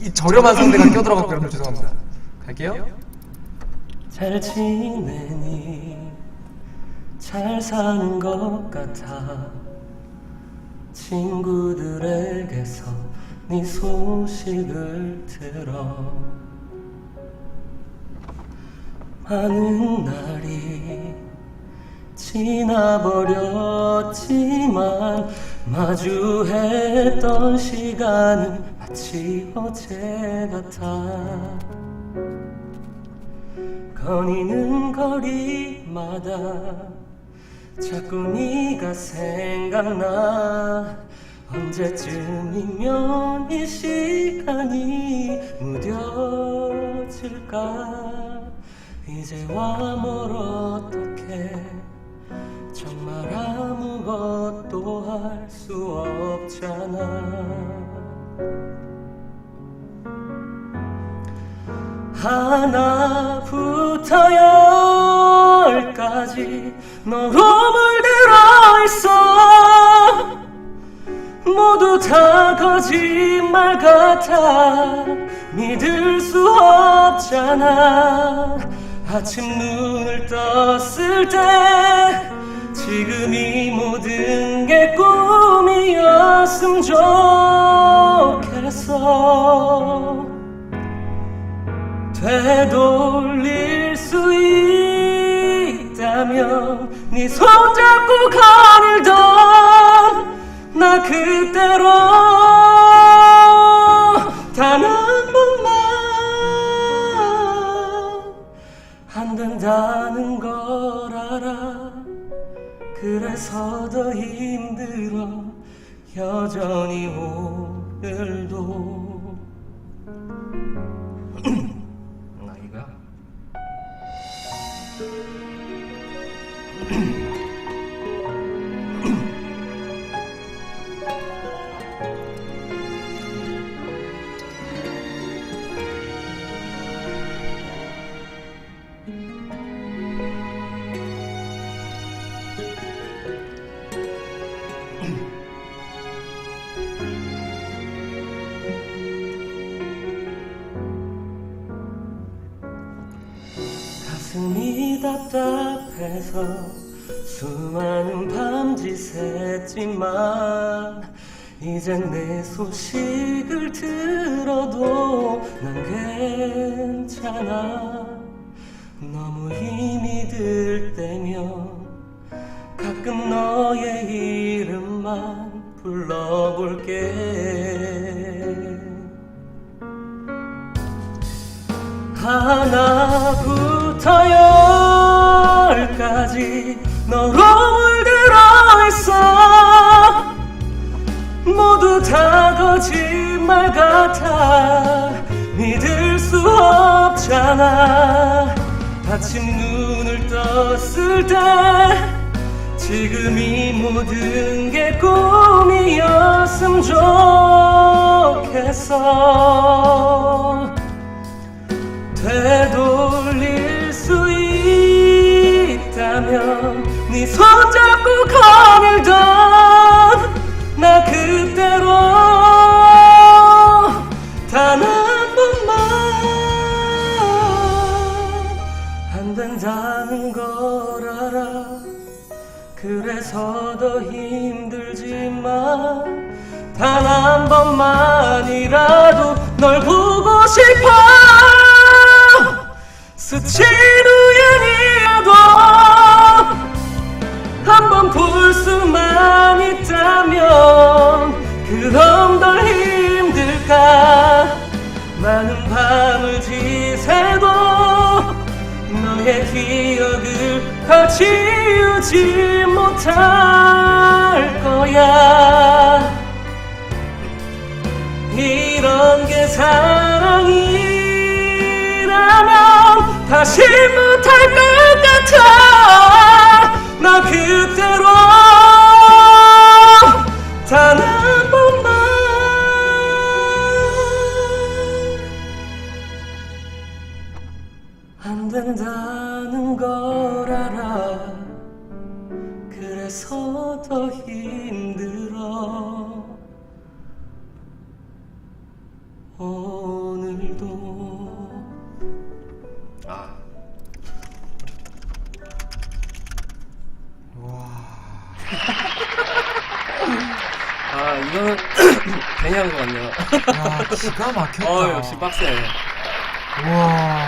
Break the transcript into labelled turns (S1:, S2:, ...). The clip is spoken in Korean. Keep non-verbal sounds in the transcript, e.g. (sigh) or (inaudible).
S1: 이 저렴한 상대가 껴들어갖고 여러분 죄송합니다. 갈게요.
S2: 잘 지내니 잘 사는 것 같아 친구들에게서 네 소식을 들어 많은 날이 지나버렸지만 마주했던 시간은 마치 어제 같아. 거니는 거리마다 자꾸 네가 생각나. 언제쯤이면 이 시간이 무뎌질까? 이제와 뭘 어떻게? 정말 아무것도 할 수 없잖아 하나부터 열까지 너로 물들어 있어. 모두 다 거짓말 같아. 믿을 수 없잖아. 아침 눈을 떴을 때 지금 이 모든 게 꿈이었음 좋겠어 되돌릴 수 있다면 네 손잡고 거닐던 나 그대로 단 한 번만 안 된다는 걸 알아. 그래서 더 힘들어 여전히 오늘도 가슴이 답답해서 수많은 밤짓했지만 이젠 내 소식을 들어도 난 괜찮아 하나부터 열까지 너로 물들어 있어. 모두 다 거짓말 같아. 믿을 수 없잖아. 아침 눈을 떴을 때 지금 이 모든 게 꿈이었음 좋겠어 안 된다는 걸 알아. 그래서 더 힘들지만 단 한 번만이라도 널 보고 싶어. 스친 우연이라도 한 번 볼 수만 있다면 그럼 덜 너의 기억을 다 지우지 못할 거야. 이런 게 사랑이라면 다시 못할 것 같아. 나 그대로 안 된다는 걸 알아. 그래서 더 힘들어. 오늘도
S3: 아. (laughs)
S2: 아 이거는 (clears throat) 괜히 한 것 같네요.
S1: 야, 기가 막혔다.
S2: 어 역시 빡세
S1: 와.